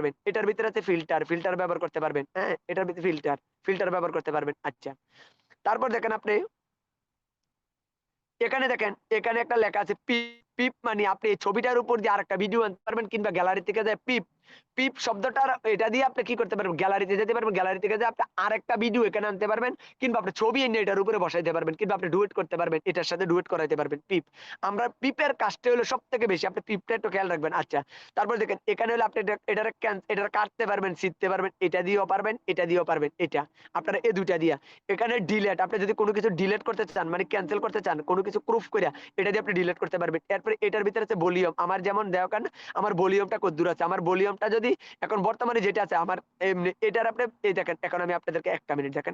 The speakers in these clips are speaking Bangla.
পারবেন। এটার ভিতরে আছে ফিল্টার ফিল্টার ব্যবহার করতে পারবেন হ্যাঁ? এটার ভিতরে ফিল্টার ফিল্টার ব্যবহার করতে পারবেন আচ্ছা। তারপর দেখেন আপনি, এখানে দেখেন, এখানে একটা লেখা আছে, পিপ পিপ মানে আপনি এই ছবিটার উপর দিয়ে আরেকটা ভিডিও আনতে পারবেন কিংবা গ্যালারি থেকে যায়, পিপ পিপ শব্দটার, এটা দিয়ে আপনি কি করতে পারবেন? গ্যালারিতে যেতে পারবেন গ্যালারি থেকে যে আপনি আরেকটা ভিডিও এখানে আনতে পারবেন, কিংবা আপনি ছবি এনে এটার উপরে বসাইতে পারবেন, কিংবা আপনি ডুয়েট করতে পারবেন, এটার সাথে ডুয়েট করাইতে পারবেন, পিপ। আমরা পিপের কাজটা হলো সব থেকে বেশি, আপনি পিপটা একটু খেয়াল রাখবেন। আচ্ছা তারপর দেখেন, এখানে হলো আপনি এটা- এটার কাটতে পারবেন শিখতে পারবেন, এটা দিয়েও পারবেন, এটা দিয়েও পারবেন, এটা। আপনারা এই দুইটা দিয়া। এখানে ডিলেট আপনি যদি কোনো কিছু ডিলেট করতে চান মানে ক্যান্সেল করতে চান, কোনো কিছু প্রুফ করে এটা দিয়ে আপনি ডিলেট করতে পারবেন। এরপরে এটার ভিতরে আছে ভলিউম আমার যেমন কারণ আমার ভলিউমটা কত দূর আছে? আমার ভলিউমটা যদি এখন বর্তমানে যেটা আছে আমার এমনি এটার আপনি এই দেখেন এখন আমি আপনাদেরকে একটা মিনিট দেখেন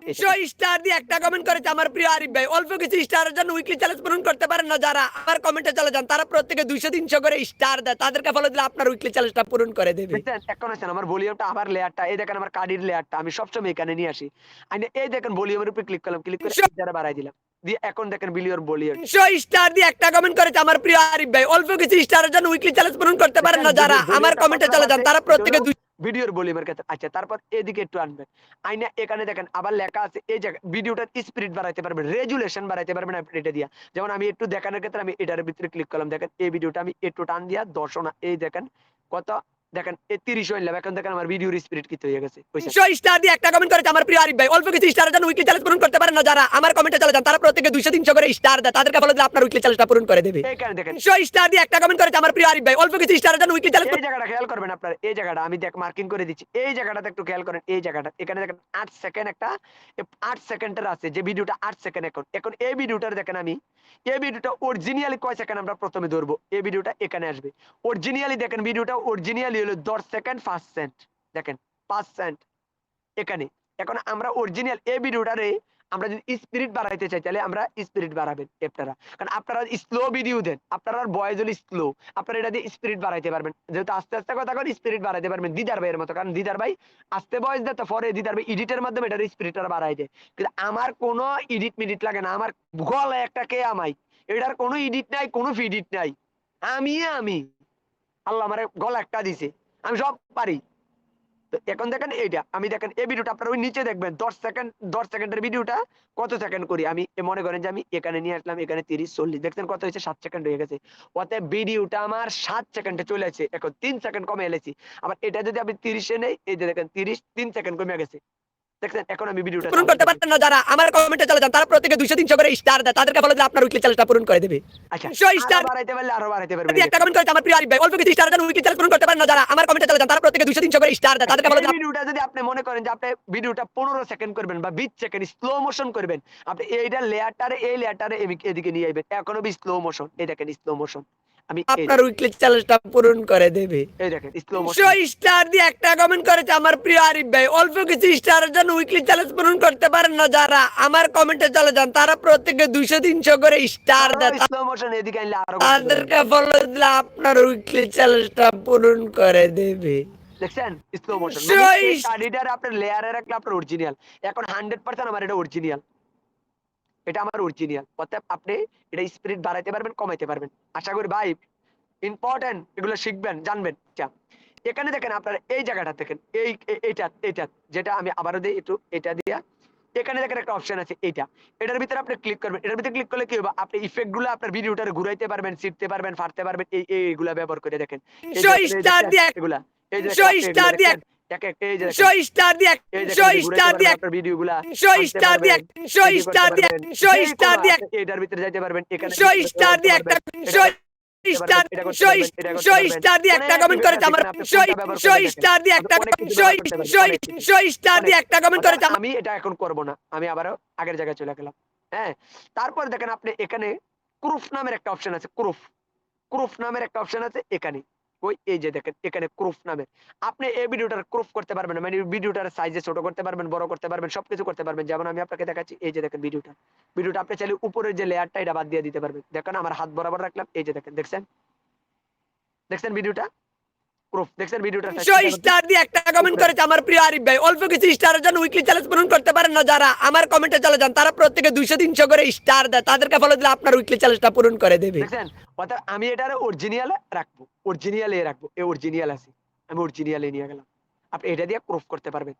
স্টার দিয়ে একটা কমেন্ট করেছে আমার প্রিয় আরিফ ভাই। অল্প কিছু স্টারের জন্য উইকলি চ্যালেঞ্জ পূরণ করতে পারেন না যারা। আমার কমেন্টে চলে যান তারা প্রত্যেকে দুইশো তিনশো করে স্টার দেয়। তাদেরকে ফলো দিলে আপনার উইকলি চ্যালেঞ্জটা পূরণ করে দেবে। এখন আছেন আমার ভলিউমটা আমার লেয়ারটা এই দেখেন আমার কার্ডির লেয়ারটা আমি সবসময় এখানে নিয়ে আসি। এই দেখেন ভলিউমের উপরে ক্লিক করলাম ক্লিক করে যারা বাড়াই দিলাম। দিয়ে এখন দেখেন বিলিয়র স্টার দিয়ে একটা কমেন্ট করেছে আমার প্রিয় আরিফ ভাই। অল্প কিছু স্টারের জন্য উইকলি চ্যালেঞ্জ পূরণ করতে পারেন না যারা আমার কমেন্টে চলে যান তারা প্রত্যেকে দুই ভিডিওর ভলিউমের ক্ষেত্রে আচ্ছা তারপর এদিকে একটু আনবেন। আইনা এখানে দেখেন আবার লেখা আছে এই জায়গা ভিডিওটার স্পিরিট বাড়াইতে পারবেন রেজুলেশন বাড়াইতে পারবেন আপনি এটা দিয়া। যেমন আমি একটু দেখানোর ক্ষেত্রে আমি এটার ভিতরে ক্লিক করলাম দেখেন এই ভিডিওটা আমি একটু টান দিয়া দর্শনা এই দেখেন কত দেখেন এই তিরিশ হইলাম এখন দেখেন আমার ভিডিওর স্পিরিট কি হয়ে গেছে। তিনশো স্টার দিয়ে একটা কমেন্ট করেছে আমার প্রিয় আরিফ ভাই। অল্প কিছু জন্য উইকলি চ্যালেঞ্জ পূরণ করতে পারেন না যারা। আমার কমেন্টে চলে যান তারা প্রত্যেকে দুইশো তিনশো করে স্টার দেয়। তাদেরকে দিলে আপনার উইকলি চ্যালেঞ্জটা পূরণ করে দেবে। তিনশো স্টার দিয়ে একটা কমেন্ট করেছে আমার প্রিয় আরিফ ভাই। অল্প কিছু জন্য উইকলি চ্যালেঞ্জ এই জায়গাটা খেয়াল করবেন আপনার। এই জায়গাটা আমি দেখ মার্কিং করে দিচ্ছি। এই জায়গাটাতে একটু খেয়াল করেন এই জায়গাটা। এখানে দেখেন আট সেকেন্ড একটা আট সেকেন্ডের আছে যে ভিডিওটা আট সেকেন্ড এখন। এখন এই ভিডিওটার দেখেন আমি এই ভিডিওটা অরিজিনালি কয় সেকেন্ড আমরা প্রথমে ধরবো? এই ভিডিওটা এখানে আসবে। অরিজিনালি দেখেন ভিডিওটা অরিজিনালি হলো দশ সেকেন্ড ফার্স্ট সেন্ট দেখেন পাঁচ সেন্ট এখানে। এখন আমরা অরিজিনাল এই ভিডিওটারে আমরা যদি স্পিরিট বাড়াইতে চাই, তাহলে আমরা স্পিরিট বাড়াবেন আপনারা কারণ আপনারা স্লো ভিডিও দেন, আপনারা ভয়েস হলো স্লো আপনারা এটা দিয়ে স্পিরিট বাড়াইতে পারবেন। যেহেতু আস্তে আস্তে কথা কন স্পিরিট বাড়াইতে পারবেন দিদার ভাইয়ের মতো। কারণ দিদার ভাই আস্তে ভয়েস দেয়, তো পরে দিদার ভাই এডিটের মাধ্যমে এটার স্পিরিটটা বাড়াই দেয়। কিন্তু আমার কোনো এডিট মিডিট লাগে না, আমার গলা একটা কে আমাই এটার কোনো এডিট নাই, কোনো ফিডিট নাই। আমি আমি। আল্লাহ আমার গলা একটা দিছে। আমি সব পারি। এখন দেখেন এইটা, আমি দেখেন এই ভিডিওটা আপনারা ওই নিচে দেখবেন, দশ সেকেন্ড দশ সেকেন্ডের ভিডিওটা কত সেকেন্ড করি? আমি মনে করেন যে আমি এখানে নিয়ে আসলাম, এখানে তিরিশ, চল্লিশ, দেখছেন কত হয়েছে? সাত সেকেন্ড হয়ে গেছে। অতএব ভিডিওটা আমার সাত সেকেন্ডে চলে আসছে, এখন তিন সেকেন্ড কমে এলেছি। আবার এটা যদি আমি তিরিশে নেই, এই যে দেখেন তিরিশ, তিন সেকেন্ড কমে গেছে। দেখছেন এখন আমি ভিডিওটা পূরণ করতে পারেন না যারা। আমার কমেন্টে চলে যান তারা প্রত্যেকে দুইশো তিনশো করে স্টার দেয়। তাদেরকে ফলো দিলে আপনার উইকলি চ্যালেঞ্জটা পূরণ করে দেবে। আচ্ছা স্টার বাড়াইতে পারলে আরও বাড়াইতে পারবেন দিয়ে একটা কমেন্ট করেছে আমার প্রিয় আরিফ ভাই অল্প কিছু স্টারের জন্য উইকলি চ্যালেঞ্জ পূরণ করতে পারেন না যারা। আমার কমেন্টে চলে যান তারা প্রত্যেকে দুইশো তিনশো করে স্টার দেয়। তাদেরকে ফলো ভিডিওটা যদি আপনি মনে করেন যে আপনি ভিডিওটা সেকেন্ড করবেন বা বিশ সেকেন্ড স্লো মোশন করবেন আপনি এইটা লেয়ারটারে এই লেয়ারটারে এদিকে নিয়ে আইবেন। এখনও বি স্লো মোশন এই দেখেন স্লো মোশন আমি আপনার উইকলি চ্যালেঞ্জটা পূরণ করে দেবে। এই দেখেন স্লো স্টার দিয়ে একটা কমেন্ট করেছে আমার প্রিয় আরিফ ভাই। অল্প কিছু স্টারের জন্য উইকলি চ্যালেঞ্জ পূরণ করতে পারেন না যারা। আমার কমেন্টে চলে যান তারা প্রত্যেকে দুইশো তিনশো করে স্টার দেয় স্লো মোশন এদিকে আনলে আরও তাদেরকে ফলো দিলে আপনার উইকলি চ্যালেঞ্জটা পূরণ করে দেবে। দেখছেন? Slow motion! এডিটার আপনার লেয়ারে রাখলে আপনার অরিজিনাল এখন হান্ড্রেড পার্সেন্ট আমার এটা অরিজিনাল এটা আমার অরিজিনাল অতএব আপনি এটা স্পিরিট বাড়াইতে পারবেন কমাইতে পারবেন। আশা করি ভাই ইম্পর্টেন্ট এগুলো শিখবেন জানবেন। আচ্ছা এখানে দেখেন আপনার এই জায়গাটা দেখেন এই এ- এইটা এইটা যেটা আমি আবারও দিই একটু এটা দিয়া। এখানে দেখেন একটা অপশন আছে এইটা। এটার ভিতরে আপনি ক্লিক করবেন। এটার ভিতরে ক্লিক করলে কি হবে? আপনি ইফেক্টগুলো আপনার ভিডিওটা ঘুরাইতে পারবেন শিখতে পারবেন ফাটতে পারবেন এই এই- এইগুলা ব্যবহার করে দেখেন, এগুলা এই যে দিয়ে এক এক এই যে স্টার দিয়ে এই দেখেন, তিনশো আপনি ঘুরাইতে স্টার দিয়ে ভিডিওগুলা। স্টার দিয়ে পারবেন, তিনশো এডিট করতে স্টার দিয়ে পারবেন, তিনশো যে কোনো স্টার দিয়ে এটার ভিতরে যাইতে পারবেন এখানে তিনশো click করতে স্টার দিয়ে একটা স্টার। স্টার দিয়ে কমেন্ট করেছে আমার আপনি তিনশো কোনটা ব্যবহার তিনশো করবেন স্টার দিয়ে একটা আপনি অনেক কিছু তিনশো ব্যবহার করতে পারবেন, তিনশো অনেক কিছু। তিনশো স্টার দিয়ে একটা কমেন্ট করেছে আমি এটা এখন করব না আমি আবারও আগের জায়গায় চলে গেলাম। হ্যাঁ তারপর দেখেন আপনি এখানে ক্রুফ নামের একটা অপশন আছে ক্রুফ। ক্রুফ নামের একটা অপশন আছে এখানে। এই যে দেখেন, এখানে ক্রুফ নামের। আপনি এই ভিডিওটার ক্রুফ করতে পারবেন মানে ভিডিওটার সাইজে ছোট করতে পারবেন, বড় করতে পারবেন, সবকিছু করতে পারবেন। যেমন আমি আপনাকে দেখাচ্ছি, এই যে দেখেন ভিডিওটা। ভিডিওটা আপনি চাইলে উপরের যে লেয়ারটা, এটা বাদ দিয়ে দিতে পারবেন। দেখেন, আমার হাত বরাবর রাখলাম, এই যে দেখেন, দেখছেন? দেখছেন ভিডিওটা? ক্রুফ দেখছেন ভিডিওটা স্টার দিয়ে একটা কমেন্ট করেছে আমার প্রিয় আরিফ ভাই। অল্প কিছু স্টারের জন্য উইকলি চ্যালেঞ্জ পূরণ করতে পারেন না যারা। আমার কমেন্টে চলে যান তারা প্রত্যেকে দুইশো তিনশো করে স্টার দেয়। তাদেরকে ফলো দিলে আপনার উইকলি চ্যালেঞ্জটা পূরণ করে দেবে। দেখছেন অর্থাৎ আমি অরিজিনাল রাখব। অরিজিনাল এ রাখব। এ অরিজিনাল আছে। আমি অরিজিনাল নিয়ে গেলাম। আপনি এটা দিয়ে প্রুফ করতে পারবেন।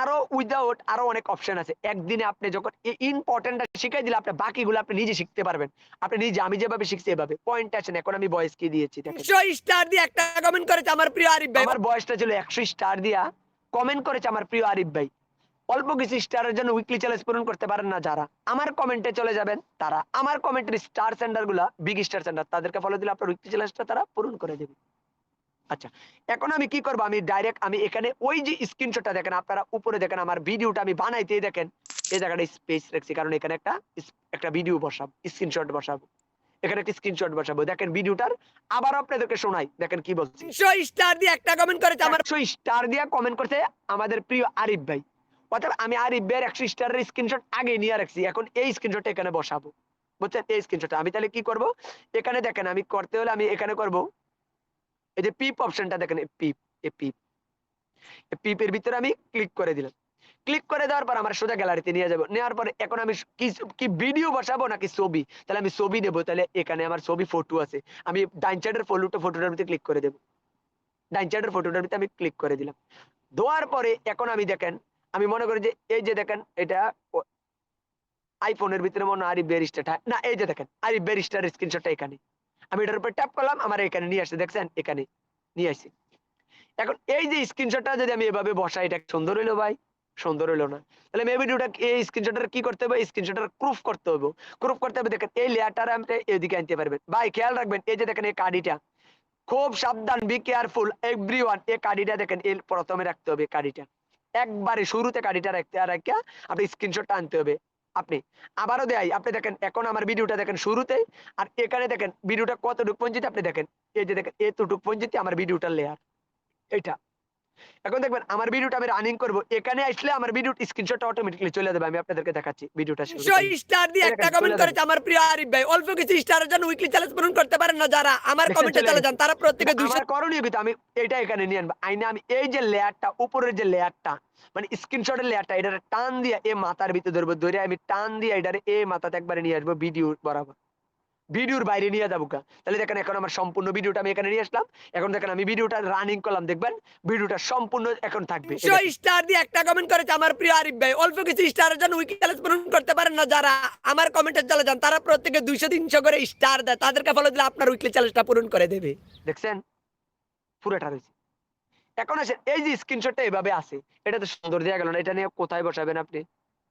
আরও উইদাউট আরও অনেক অপশন আছে। একদিনে আপনি যখন ইম্পর্টেন্টটা শিখাই দিলে আপনি বাকিগুলো আপনি নিজে শিখতে পারবেন। আপনি নিজে আমি যেভাবে শিখছি এভাবে। পয়েন্ট আছেন এখন আমি বয়স কি দিয়েছি স্টার দিয়ে একটা কমেন্ট করেছে আমার প্রিয় আরিফ ভাই। আমার বয়সটা ছিল একশো স্টার দিয়া কমেন্ট করেছে আমার প্রিয় আরিফ ভাই। অল্প কিছু স্টারের জন্য উইকলি চ্যালেঞ্জ পূরণ করতে পারেন না যারা। আমার কমেন্টে চলে যাবেন তারা। আমার কমেন্টের স্টার সেন্টারগুলা বিগ স্টার সেন্টার তাদেরকে ফলো দিলে আপনার উইকলি চ্যালেঞ্জটা তারা পূরণ করে দেবে। আচ্ছা এখন আমি কি করব? আমি ডাইরেক্ট আমি এখানে ওই যে স্ক্রিনশটটা দেখেন আপনারা উপরে দেখেন আমার ভিডিওটা আমি বানাইতে দেখেন। এই জায়গাটা স্পেস রাখছি কারণ এখানে একটা একটা ভিডিও বসাবো স্ক্রিনশট বসাবো। এখানে একটা স্ক্রিনশট বসাবো। দেখেন ভিডিওটার আবার আপনাদেরকে শোনাই দেখেন কি বলছি। একশো স্টার দিয়ে একটা কমেন্ট করেছে আমার। একশো স্টার দিয়ে কমেন্ট করছে আমাদের প্রিয় আরিফ ভাই। অর্থাৎ আমি আরিফ ভাইয়ের একশো স্টারের স্ক্রিনশট আগে নিয়ে রাখছি এখন এই স্ক্রিনশটটা এখানে বসাবো। বুঝছেন? এই স্ক্রিনশটটা আমি তাহলে কি করব? এখানে দেখেন আমি করতে হলে আমি এখানে করব। এই যে পিপ অপশনটা দেখেন পিপ এ পিপ। পিপের ভিতরে আমি ক্লিক করে দিলাম। ক্লিক করে দেওয়ার পর আমার সোজা গ্যালারিতে নিয়ে যাব। নেওয়ার পরে এখন আমি কি ভিডিও বসাবো নাকি ছবি? তাহলে আমি ছবি নেব। তাহলে এখানে আমার ছবি ফটো আছে। আমি ডাইন সাইডের ফটোটা ফটোটার ভিতরে ক্লিক করে দেবো। ডাইন সাইডের ফটোটার ভিতরে আমি ক্লিক করে দিলাম। দেওয়ার পরে এখন আমি দেখেন, আমি মনে করি যে এই যে দেখেন, এটা আইফোনের ভিতরে মনে হয় আরিফ বেরিস্টার না, এই যে দেখেন, আরিফ বেরিস্টার স্ক্রিনশটটা এখানে। আমি এটার উপর ট্যাপ করলাম, আমার এখানে নিয়ে আসছে, দেখছেন? এখানে নিয়ে আসছি। এখন এই যে স্ক্রিনশটটা যদি আমি এভাবে বসাই, এটা সুন্দর হইল ভাই? সুন্দর হইল না। তাহলে আমি এই ভিডিওটা এই স্ক্রিনশটের কি করতে হবে? স্ক্রিনশটের প্রুফ করতে হবে। প্রুফ করতে হবে, দেখেন, এই লেয়ারটা আপনি এদিকে আনতে পারবেন। ভাই, খেয়াল রাখবেন, এই যে দেখেন এই কার্ডিটা খুব সাবধান বি কেয়ারফুল এভরি ওয়ান এই কার্ডিটা দেখেন, এই প্রথমে রাখতে হবে কার্ডিটা একবারে শুরুতে কার্ডিটা রাখতে আর রাখিয়া আপনি স্ক্রিনশটটা আনতে হবে। আপনি। আবারও দেয় আপনি দেখেন, এখন আমার ভিডিওটা দেখেন শুরুতে আর এখানে দেখেন, ভিডিওটা কতটুক পঞ্জিতে আপনি দেখেন, এই যে দেখেন, এতটুক পঞ্জিতে আমার ভিডিওটার লেয়ার এটা এখন দেখবেন আমার ভিডিওটা আমি রানিং করব। এখানে আসলে আমার ভিডিও স্ক্রিনশটটা অটোমেটিকলি চলে যাবে আমি আপনাদেরকে দেখাচ্ছি ভিডিওটা স্টার দিয়ে একটা কমেন্ট করেছে আমার প্রিয় আরিফ ভাই অল্প কিছু স্টারের জন্য উইকলি চ্যালেঞ্জ পূরণ করতে পারেন না যারা। আমার কমেন্টে চলে যান তারা প্রত্যেকে দুইশো আমার করণীয় কিন্তু আমি এটা এখানে নিয়ে আনব। আইনে আমি এই যে লেয়ারটা উপরের যে লেয়ারটা মানে স্ক্রিনশটের লেয়ারটা এটারে টান দিয়ে এ মাথার ভিতরে ধরবো ধরে আমি টান দিয়ে এটারে এ মাথাতে একবারে নিয়ে আসব ভিডিও বরাবর। ভিডিওর বাইরে নিয়ে যাব কা তাহলে দেখেন এখন আমার সম্পূর্ণ ভিডিওটা আমি এখানে নিয়ে আসলাম। এখন দেখেন আমি ভিডিওটা রানিং করলাম দেখবেন ভিডিওটা সম্পূর্ণ এখন থাকবে। স্টার দিয়ে একটা কমেন্ট করেছে আমার প্রিয় আরিফ ভাই। অল্প কিছু স্টারের জন্য উইকলি চ্যালেঞ্জ পূরণ করতে পারেন না যারা আমার কমেন্টে চলে যান। তারা প্রত্যেকে দুইশো তিনশো করে স্টার দেয়। তাদেরকে ফলো দিলে আপনার উইকলি চ্যালেঞ্জটা পূরণ করে দেবে। দেখছেন? পুরোটা রয়েছে। এখন আসেন এই যে স্ক্রিনশটটা এভাবে আছে এটা তো সুন্দর দেওয়া গেল না এটা নিয়ে কোথায় বসাবেন আপনি?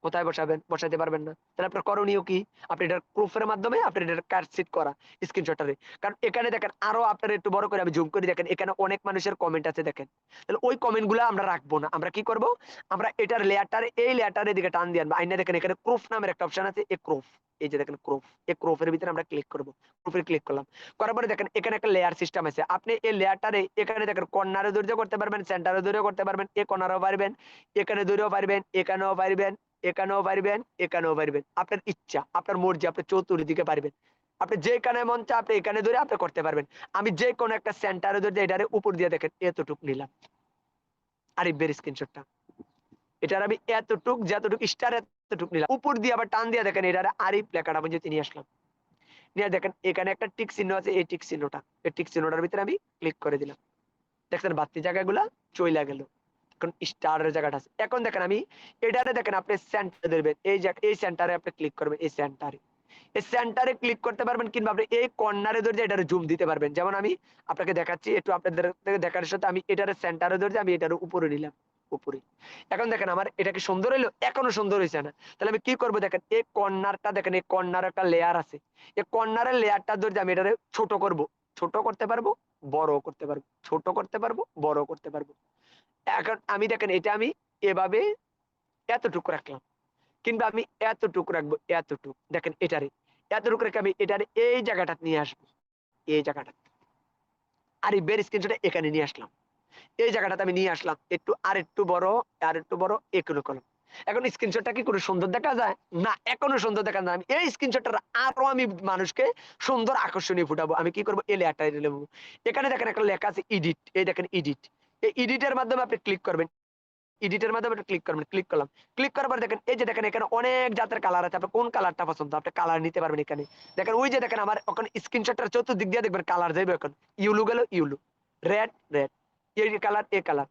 কোথায় বসাবেন? বসাতে পারবেন না। তাহলে আপনার করণীয় কি? আপনি এটার প্রুফের মাধ্যমে আপনি এটার কাটসিট করা স্ক্রিনশটারে কারণ এখানে দেখেন, আরও আপনার একটু বড় করে আমি জুম করে দেখেন, এখানে অনেক মানুষের কমেন্ট আছে দেখেন। তাহলে ওই কমেন্টগুলো আমরা রাখব না। আমরা কি করব? আমরা এটার লেয়ারটারে, এই লেয়ারটার দিকে টান দিয়ে আনব। আইনা দেখেন, এখানে প্রুফ নামের একটা অপশন আছে এ প্রুফ এই যে দেখেন ক্রোফ এই ক্রোফের ভিতরে আমরা ক্লিক করব। প্রুফে ক্লিক করলাম। করার পরে দেখেন, এখানে একটা লেয়ার সিস্টেম আছে। আপনি এই লেয়ারটারে এখানে দেখেন কর্নারে দৈর্ঘ্য করতে পারবেন সেন্টারে দৈর্ঘ্য করতে পারবেন এ কর্নারও পারবেন, এখানে দৈর্ঘ্য পারবেন, এখানেও পারবেন এখানেও পারবেন এখানেও পারবেন। আপনার ইচ্ছা, আপনার মর্জি, আপনি চতুর্দিকে পারবেন। আপনি যেখানে মন চা আপনি এখানে ধরে আপনি করতে পারবেন। আমি যে কোনো একটা সেন্টারে ধরে এটারে উপর দিয়ে দেখেন, এতটুক নিলাম। আরিফের স্ক্রিনশটটা এটার আমি এতটুক, যতটুক স্টার এতটুক নিলাম। উপর দিয়ে আবার টান দিয়ে দেখেন, এটারে আরিফ লেখাটা আমি যদি নিয়ে আসলাম। নিয়ে দেখেন, এখানে একটা টিক চিহ্ন আছে, এই টিক চিহ্নটা। এই টিক চিহ্নটার ভিতরে আমি ক্লিক করে দিলাম। দেখছেন, বাড়তি জায়গাগুলা চইলা গেল। এখন স্টারের জায়গাটা আছে। এখন দেখেন আমি এটাতে দেখেন আপনি সেন্টার দেবেন। এই এই সেন্টারে আপনি ক্লিক করবেন, এই সেন্টারে এই সেন্টারে ক্লিক করতে পারবেন কিংবা আপনি এই কর্নারে ধরে এটারে জুম দিতে পারবেন। যেমন আমি আপনাকে দেখাচ্ছি, একটু আপনাদের থেকে দেখার সাথে আমি এটারে সেন্টারে ধরে আমি এটার উপরে নিলাম, উপরে। এখন দেখেন আমার এটা কি সুন্দর হইল? এখনও সুন্দর হয়েছে না। তাহলে আমি কি করব দেখেন, এই কর্নারটা দেখেন, এই কর্নার একটা লেয়ার আছে। এই কর্নারের লেয়ারটা ধরে আমি এটারে ছোট করব। ছোট করতে পারব বড় করতে পারব। ছোট করতে পারব বড় করতে পারব। এখন আমি দেখেন, এটা আমি এভাবে এতটুকু রাখলাম। কিংবা আমি এতটুকু রাখব, এতটুকু। দেখেন এটারে, এতটুকু রেখে আমি এটারে এই জায়গাটা নিয়ে আসব। এই জায়গাটা। আর এই বের স্ক্রিনশটে এখানে নিয়ে আসলাম। এই জায়গাটাতে আমি নিয়ে আসলাম একটু আর একটু বড় আর একটু বড় এগুলো করলাম এখন স্ক্রিনশটটা কি করে সুন্দর দেখা যায়? না, এখনও সুন্দর দেখা যায় আমি এই স্ক্রিনশটটা আরও আমি মানুষকে সুন্দর আকর্ষণীয় ফুটাবো। আমি কি করব? এই লেয়ারটা এখানে দেখেন একটা লেখা আছে ইডিট এই দেখেন ইডিট এই ইডিটের মাধ্যমে আপনি ক্লিক করবেন। এডিটের মাধ্যমে ক্লিক করবেন। ক্লিক করলাম। ক্লিক করার পর দেখেন, এই যে দেখেন, এখানে অনেক জাতের কালার আছে। আপনি কোন কালারটা পছন্দ? আপনি কালার নিতে পারবেন এখানে। দেখেন, ওই যে দেখেন, আমার এখন স্ক্রিনশটটার চতুর্দিক দিয়ে দেখবেন কালার যাইবে এখন। ইউলু গেল ইউলু রেড রেড এই কালার এ কালার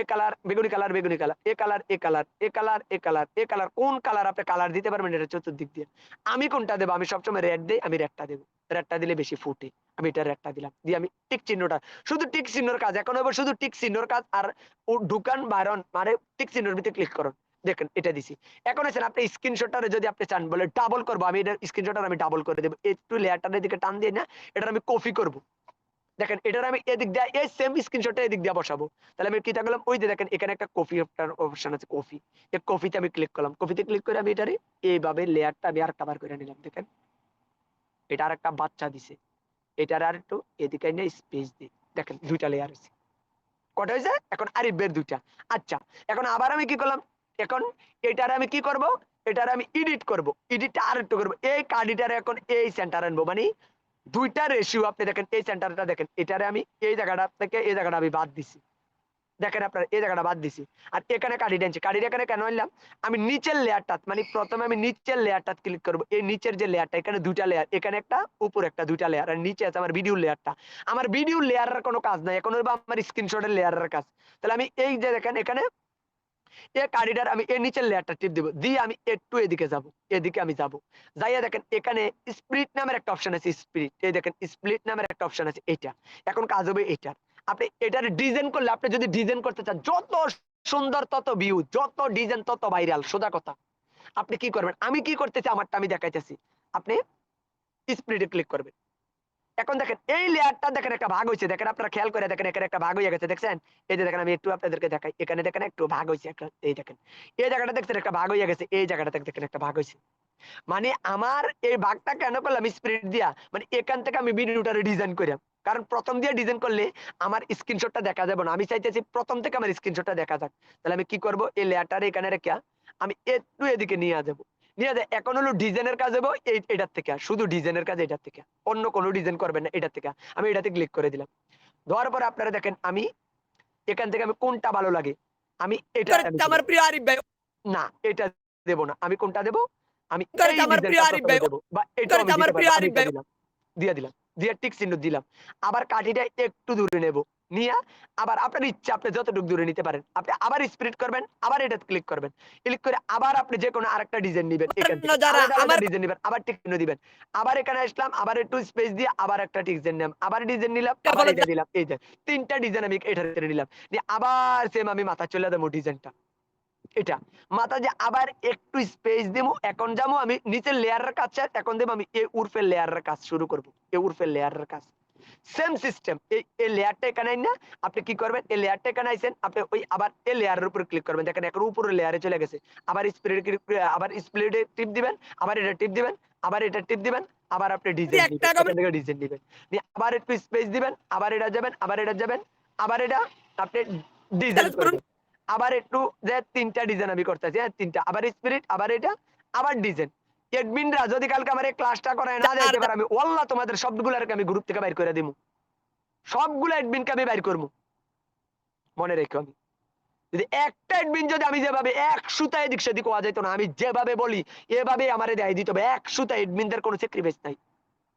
এ কালার বেগুনি কালার বেগুনি কালার এ কালার এ কালার এ কালার এ কালার এ কালার কোন কালার আপনি কালার দিতে পারবেন এটা চতুর্দিক দিয়ে। আমি কোনটা দেবো? আমি সবসময় রেড দিই, আমি রেডটা দেবো। রেডটা দিলে বেশি ফুটে। আমি এটা রেডটা দিলাম। দিয়ে আমি টিক চিহ্নটা, শুধু টিক চিহ্নর কাজ, এখন হবে শুধু টিক চিহ্নর কাজ আর ঢুকান বাইরন মানে টিক চিহ্নর ভিতরে ক্লিক করুন। দেখেন, এটা দিছি। এখন আছেন আপনি স্ক্রিনশটটারে যদি আপনি চান, বলে ডাবল করব, আমি এটা স্ক্রিনশটার আমি ডাবল করে দেবো। একটু লেয়ারটার দিকে টান দিয়ে না এটা আমি কপি করব। দেখেন, এটার আমি এদিক দিয়ে, এই সেম স্ক্রিনশটটা এদিক দিয়ে বসাবো। তাহলে আমি কিটা করলাম? ওই যে দেখেন, এখানে একটা কপি অপশন আছে কপি এই কপিতে আমি ক্লিক করলাম। কপিতে ক্লিক করে আমি এটারে, এইভাবে লেয়ারটা আমি আরেকটা বার করে নিলাম, দেখেন। এটা আরেকটা বাচ্চা দিছে। এটার আর একটু এদিকে নিয়ে স্পেস দিই। দেখেন, দুইটা লেয়ার আছে। কটা হয়েছে? এখন আরিফের দুইটা। আচ্ছা এখন আবার আমি কি করলাম? এখন এটার আমি কি করব? এটার আমি এডিট করব। এডিটটা আর একটু করব। এই কার্ডিটারে এখন এই সেন্টার আনব। মানে দুইটা রেশিও আপনি দেখেন, এই সেন্টারটা দেখেন, এটারে আমি এই জায়গাটা থেকে এই জায়গাটা আমি বাদ দিছি। দেখেন আপনার, এই জায়গাটা বাদ দিছি। আর এখানে কাটি টানছি কাটি এখানে কেন আনলাম? আমি নিচের লেয়ারটা মানে প্রথমে আমি নিচের লেয়ারটা ক্লিক করব। এই নিচের যে লেয়ারটা এখানে দুইটা লেয়ার এখানে একটা, উপর একটা দুইটা লেয়ার আর নিচে আছে আমার ভিডিও লেয়ারটা আমার ভিডিও লেয়ারের কোনো কাজ নাই, এখন আমার স্ক্রিনশটের লেয়ারের কাজ। তাহলে আমি এই যে দেখেন, এখানে এই কার্ডিটার আমি এই নিচের লেয়ারটা টিপ দিব, দিয়ে আমি একটু এদিকে যাব, এদিকে আমি যাব। যাইয়া দেখেন এখানে নামের একটা অপশন আছে এই দেখেন স্প্লিট নামের একটা অপশন আছে, এটা। এখন কাজ হবে এটার। আপনি এটার ডিজাইন করলে, আপনি যদি ডিজাইন করতে চান, যত সুন্দর তত ভিউ যত ডিজাইন তত ভাইরাল সোজা কথা। আপনি কি করবেন? আমি কি করতেছি, আমারটা আমি দেখাইতেছি। আপনি স্প্লিটে ক্লিক করবেন। এখন দেখেন, এই লেয়ারটা দেখেন একটা ভাগ হয়েছে দেখেন আপনারা খেয়াল করে দেখেন, এখানে একটা ভাগ হয়ে গেছে, দেখছেন? এই যে দেখেন, আমি একটু আপনাদেরকে দেখাই। এখানে দেখেন, একটু ভাগ হয়েছে একটা, এই দেখেন। এই জায়গাটা দেখছেন, একটা ভাগ হয়ে গেছে, এই জায়গাটা দেখেন একটা ভাগ হয়েছে মানে আমার এই ভাগটা কেন করলাম? স্প্রিট দিয়া। মানে এখান থেকে আমি ভিডিওটারে ডিজাইন করিলাম। কারণ প্রথম দিয়ে ডিজাইন করলে আমার স্ক্রিনশটটা দেখা যাবে না। আমি চাইতেছি প্রথম থেকে আমার স্ক্রিনশটটা দেখা যাক। তাহলে আমি কি করব? এই লেয়ারটারে এখানে রেখে আমি একটু এদিকে নিয়ে যাব। নিয়ে যায় এখন হলো ডিজাইনের কাজ হব এই এটার থেকে। শুধু ডিজাইনের কাজ এটার থেকে। অন্য কোনো ডিজাইন করবেন না এটার থেকে। আমি এটাতে ক্লিক করে দিলাম। দেওয়ার পরে আপনারা দেখেন আমি এখান থেকে আমি কোনটা ভালো লাগে আমি এটা আমার প্রিয় আরিফ ভাই। না এটা দেব না। আমি কোনটা দেব? আমি আমার প্রিয় আরিফ ভাই। বা এটা আমার প্রিয় আরিফ ভাই। দিয়ে দিলাম। দিয়ে টিক চিহ্ন দিলাম। আবার কাঠিটা একটু দূরে নেব। নিয়ে আবার আপনার ইচ্ছা আপনি যতটুকু দূরে নিতে পারেন। আপনি আবার স্প্রিট করবেন আবার এটা ক্লিক করবেন। ক্লিক করে আবার আপনি যে কোনো আরেকটা ডিজাইন নেবেন যারা আবার আমার- ডিজাইন নেবেন আবার টিক চিহ্ন দিবেন। আবার এখানে আসলাম আবার একটু স্পেস দিয়ে আবার একটা ডিজাইন নিলাম আবার ডিজাইন নিলাম আবার এটা দিলাম এই যে তিনটা ডিজাইন আমি এটার ভিতরে নিলাম। দিয়ে আবার সেম আমি মাথা চলে দেবো ডিজাইনটা এটা মাথা যে আবার একটু স্পেস দেবো এখন যাব আমি নিচের লেয়ারের কাজ এখন দেবো আমি এই উর্ফের লেয়ারের কাজ শুরু করব এই উর্ফের লেয়ারের কাজ। সেম সিস্টেম এই এই লেয়ারটা এখানে না আপনি কি করবেন এই লেয়ারটা এখানে আইছেন আপনি ওই আবার এই লেয়ারের উপর ক্লিক করবেন দেখেন এখন উপরের লেয়ারে চলে গেছে আবার স্প্লিট আবার স্প্লিটে টিপ দিবেন আবার এটা টিপ দিবেন আবার এটা টিপ দিবেন আবার আপনি ডিজাইন দিবেন ডিজাইন দিবেন দিয়ে আবার একটু স্পেস দিবেন আবার এটা যাবেন আবার এটা যাবেন আবার এটা আপনি ডিজাইন করুন। করবেন আবার একটু যে তিনটা ডিজাইন আমি করতেছি হ্যাঁ তিনটা। আবার স্পিরিট আবার এটা আবার ডিজাইন এডমিনরা যদি কালকে আমার এই ক্লাসটা করায় না দেয় এবার আমি ওয়াল্লাহ তোমাদের সবগুলোকে আমি গ্রুপ থেকে বাইর করে দিব সবগুলো এডমিনকে আমি বাইর করব মনে রেখো আমি। যদি একটা এডমিন যদি আমি যেভাবে এক সুতা এদিক সেদিক হওয়া যেত না আমি যেভাবে বলি এভাবে আমারে দেয় দিতে হবে। এক সুতা এডমিনদের কোনো স্যাক্রিফাইস নাই।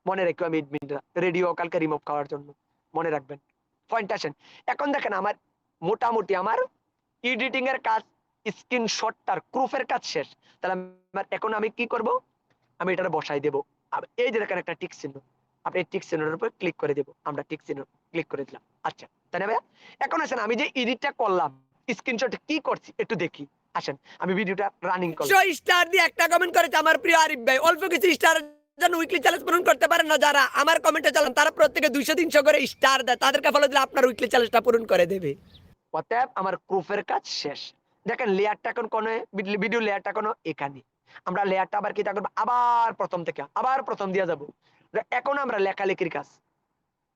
মনে রেখো আমি এডমিনরা রেডিও কালকে রিমুভ খাওয়ার জন্য। মনে রাখবেন। পয়েন্ট আসেন। এখন দেখেন আমার মোটামুটি আমার এডিটিং এর কাজ স্ক্রিনশটটার প্রুফের কাজ শেষ। তাহলে এখন আমি কি করব? আমি এটা বসাই দেবো। এই যে দেখেন একটা টিক চিহ্ন। আপনি টিক চিহ্নের উপর ক্লিক করে দেব। আমরা টিক চিহ্ন ক্লিক করে দিলাম। আচ্ছা তাই না ভাইয়া এখন আসেন আমি যে এডিটটা করলাম স্ক্রিনশট কি করছি একটু দেখি। আসেন আমি ভিডিওটা রানিং করলাম। একশো স্টার দিয়ে একটা কমেন্ট করেছে আমার প্রিয় আরিফ ভাই। অল্প কিছু স্টার জন্য উইকলি চ্যালেঞ্জ পূরণ করতে পারেন না যারা। আমার কমেন্টে চালান তারা প্রত্যেকে দুইশো তিনশো করে স্টার দেয়। তাদেরকে ফলো দিলে আপনার উইকলি চ্যালেঞ্জটা পূরণ করে দেবে। অতএব আমার প্রুফের কাজ শেষ। দেখেন লেয়ারটা এখন কোন ভিডিও লেয়ারটা কোনো এখানে। আমরা লেয়ারটা আবার কি করব? আবার প্রথম থেকে, আবার প্রথম দিয়ে যাব। এখন আমরা লেখালেখির কাজ।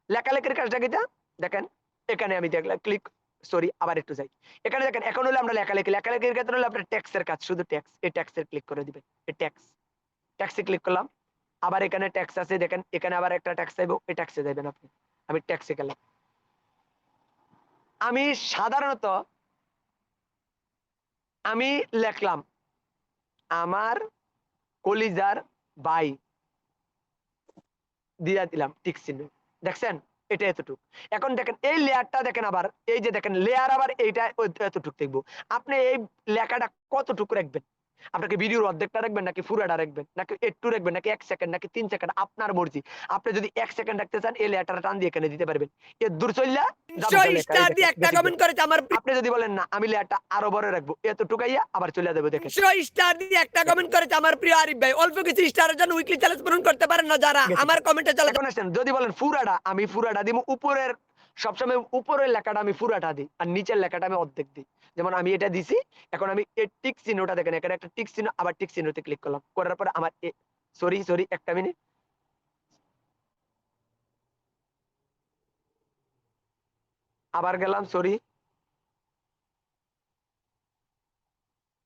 লেখালেখির কাজটা কিটা দেখেন, এখানে আমি দেখলাম ক্লিক সরি আবার একটু যাই। এখানে দেখেন, এখন হলো আমরা লেখালেখি, লেখালেখির ক্ষেত্রে হলো আপনার ট্যাক্সের কাজ, শুধু ট্যাক্স এই ট্যাক্সের ক্লিক করে দিবেন, এই ট্যাক্স ট্যাক্সে ক্লিক করলাম, আবার এখানে ট্যাক্স আছে, দেখেন, এখানে আবার একটা ট্যাক্স চাইব, এই ট্যাক্সে যাবেন আপনি। আমি ট্যাক্সে গেলাম। আমি সাধারণত, আমি লেখলাম আমার কলিজার ভাই দিয়া দিলাম টিক চিহ্ন। দেখছেন? এটা এতটুক। এখন দেখেন, এই লেয়ারটা দেখেন আবার, এই যে দেখেন, লেয়ার আবার এইটা এতটুক দেখব। আপনি এই লেখাটা কতটুক রাখবেন? আপনাকে ভিডিওর অর্ধেকটা রাখবেন নাকি পুরাটা রাখবেন? নাকি একটু রাখবেন নাকি এক সেকেন্ড নাকি তিন সেকেন্ড? আপনার মর্জি। আপনি যদি এক সেকেন্ড রাখতে চান এই লেয়ারটা টান দিয়ে এখানে দিতে পারবেন। এর দূর চললা স্টার দিয়ে একটা কমেন্ট করেছে আমার আপনি যদি বলেন না আমি লেয়ারটা আরও বড় রাখব এতটুকাইয়া আবার চলে যাবে দেখেন। স্টার দিয়ে একটা কমেন্ট করেছে আমার প্রিয় আরিফ ভাই। অল্প কিছু স্টারের জন্য উইকলি চ্যালেঞ্জ পূরণ করতে পারেন না যারা। আমার কমেন্টে চলে যদি বলেন ফুরাটা আমি ফুরাটা দিব উপরের সবসময় উপরের লেখাটা আমি ফুরাটা দিই আর নিচের লেখাটা আমি অর্ধেক দিই। যেমন আমি এটা দিছি, এখন আমি এই টিক চিহ্নটা দেখেন, এখানে একটা টিক চিহ্ন, আবার টিক চিহ্নতে ক্লিক করলাম। করার পরে আমার সরি সরি একটা মিনিট আবার গেলাম সরি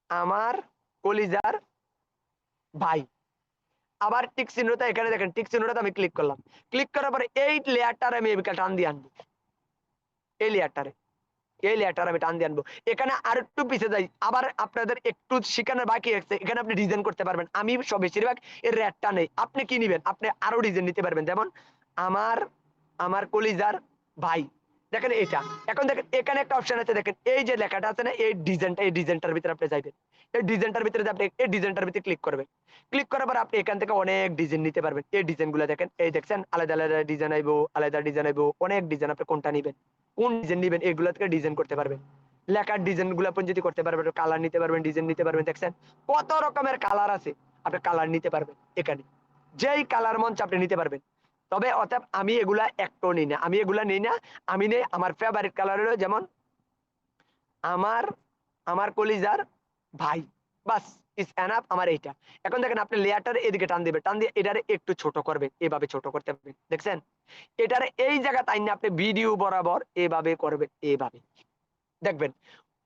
আমার কলিজার ভাই। আবার টিক চিহ্নটা এখানে দেখেন, টিক চিহ্নটা আমি ক্লিক করলাম। ক্লিক করার পরে এই লেয়ারটার আমি টান দিয়ে আনব। এই লেয়ারটারে এই লেয়ারটার আমি টান দিয়ে আনব। এখানে আর একটু পিছিয়ে যাই, আবার আপনাদের একটু শিখানোর বাকি আছে, এখানে আপনি ডিজাইন করতে পারবেন। আমি সব বেশিরভাগ এর রেটটা নেই। আপনি কি নিবেন? আপনি আরও ডিজাইন নিতে পারবেন। যেমন, আমার আমার কলিজার ভাই। দেখেন এটা এখন দেখেন, এখানে একটা অপশন আছে, দেখেন, এই যে লেখাটা আছে না, এই ডিজাইনটা এই ডিজাইনটার ভিতরে আপনি যাইবেন। এই ডিজাইনটার ভিতরে আপনি, এই ডিজাইনটার ভিতরে ক্লিক করবেন। ক্লিক করার পর আপনি এখান থেকে অনেক ডিজাইন নিতে পারবেন। এই ডিজাইনগুলো দেখেন, এই দেখছেন, আলাদা আলাদা ডিজাইন আইবো, আলাদা ডিজাইন আইবো, অনেক ডিজাইন আপনি কোনটা নিবেন? কোন ডিজাইন নিবেন এগুলো থেকে ডিজাইন করতে পারবেন। লেখার ডিজাইনগুলো আপনি যদি করতে পারবেন কালার নিতে পারবেন ডিজাইন নিতে পারবেন, দেখছেন? কত রকমের কালার আছে, আপনি কালার নিতে পারবেন এখানে। যেই কালার মঞ্চ আপনি নিতে পারবেন। তবে অতএব আমি এগুলা একটু নিই না। আমি এগুলা নিই না, আমি নেই আমার ফেভারিট কালার হলো যেমন আমার আমার কলিজার ভাই। বাস। ইস এনাফ আমার এইটা। এখন দেখেন আপনি লেয়ারটার এদিকে টান দিবেন, টান দিয়ে এটারে একটু ছোট করবেন, এভাবে ছোট করতে পারবেন দেখছেন? এটারে এই জায়গা তাই না আপনি ভিডিও বরাবর এভাবে করবেন, এভাবে। দেখবেন?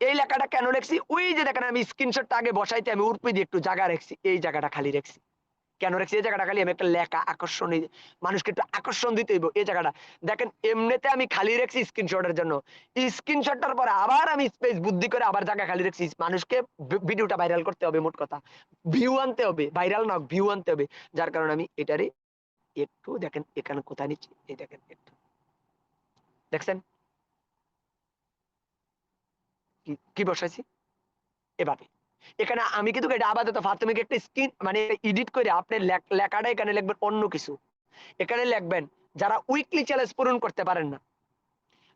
এই লেখাটা কেন লেখছি ওই যে দেখেন আমি স্ক্রিনশটটা আগে বসাইতে আমি উর্পি দিয়ে একটু জায়গা রেখেছি, এই জায়গাটা খালি রাখছি। কেন রাখছি? এই জায়গাটা খালি আমি একটা লেখা আকর্ষণ মানুষকে একটু আকর্ষণ দিতে হইব এই জায়গাটা। দেখেন, এমনিতে আমি খালি রাখছি স্ক্রিনশটের জন্য। স্ক্রিনশটটার পরে আবার আমি স্পেস বুদ্ধি করে আবার জায়গা খালি রাখছি। মানুষকে ভিডিওটা ভাইরাল করতে হবে মোট কথা। ভিউ আনতে হবে। ভাইরাল না ভিউ আনতে হবে। যার কারণে আমি এটারে একটু, দেখেন, এখানে কোথায় নিচ্ছি? এই দেখেন, একটু। দেখছেন? কি বসাইছি? এভাবে। এখানে আমি কিন্তু এটা আপাতত প্রাথমিক একটা স্ক্রিন মানে এডিট করে আপনি লেখাটা এখানে লিখবেন অন্য কিছু। এখানে লিখবেন, যারা উইকলি চ্যালেঞ্জ পূরণ করতে পারেন না।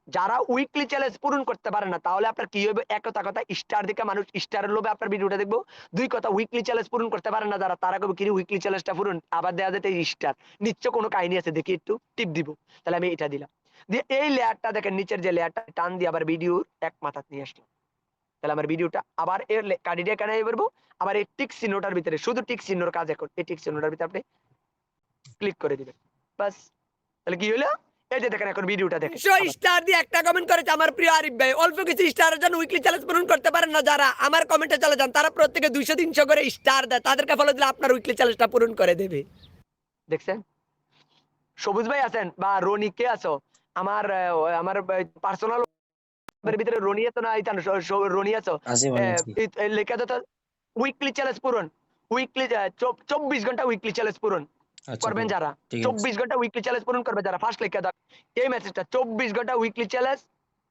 যারা উইকলি চ্যালেঞ্জ পূরণ করতে পারেন না, তাহলে আপনার কি হবে? এক কথা কথা স্টার দিকে মানুষ স্টারের লোভে আপনার ভিডিওটা দেখব। দুই কথা উইকলি চ্যালেঞ্জ পূরণ করতে পারে না যারা, তারা কবে কি উইকলি চ্যালেঞ্জটা পূরণ? আবার দেওয়া যেতে স্টার নিশ্চয় কোনো কাহিনী আছে? দেখি একটু টিপ দিব। তাহলে আমি এটা দিলাম। দিয়ে এই লেয়ারটা দেখেন, নিচের যে লেয়ারটা টান দিয়ে আবার ভিডিওর এক মাথা নিয়ে আসলাম। তাহলে আমার ভিডিওটা আবার এর কার্ডিটা এখানে পারব আবার এই টিক চিহ্নটার ভিতরে শুধু টিক চিহ্নর কাজ এখন। এই টিক চিহ্নটার ভিতরে আপনি ক্লিক করে দিবেন। বাস। তাহলে কি হলো? এই যে দেখেন এখন ভিডিওটা দেখেন। স্টার দিয়ে একটা কমেন্ট করেছে আমার প্রিয় আরিফ ভাই। অল্প কিছু স্টারের জন্য উইকলি চ্যালেঞ্জ পূরণ করতে পারেন না যারা। আমার কমেন্টে চলে যান। তারা প্রত্যেকে দুইশো তিনশো করে স্টার দেয়। তাদেরকে ফলো দিলে আপনার উইকলি চ্যালেঞ্জটা পূরণ করে দেবে। দেখছেন? সবুজ ভাই আছেন বা রনি কে আছো? আমার আমার পার্সোনাল ভিতরে রনি আছো না ইতান? স- স- রনি আছে? লেখা তো? উইকলি চ্যালেঞ্জ পূরণ। উইকলি চব্বিশ ঘণ্টা উইকলি চ্যালেঞ্জ পূরণ। আচ্ছা করবেন যারা। চব্বিশ ঘণ্টা উইকলি চ্যালেঞ্জ পূরণ করবে যারা। ফার্স্ট লেখা দাও। এই মেসেজটা চব্বিশ ঘণ্টা উইকলি চ্যালেঞ্জ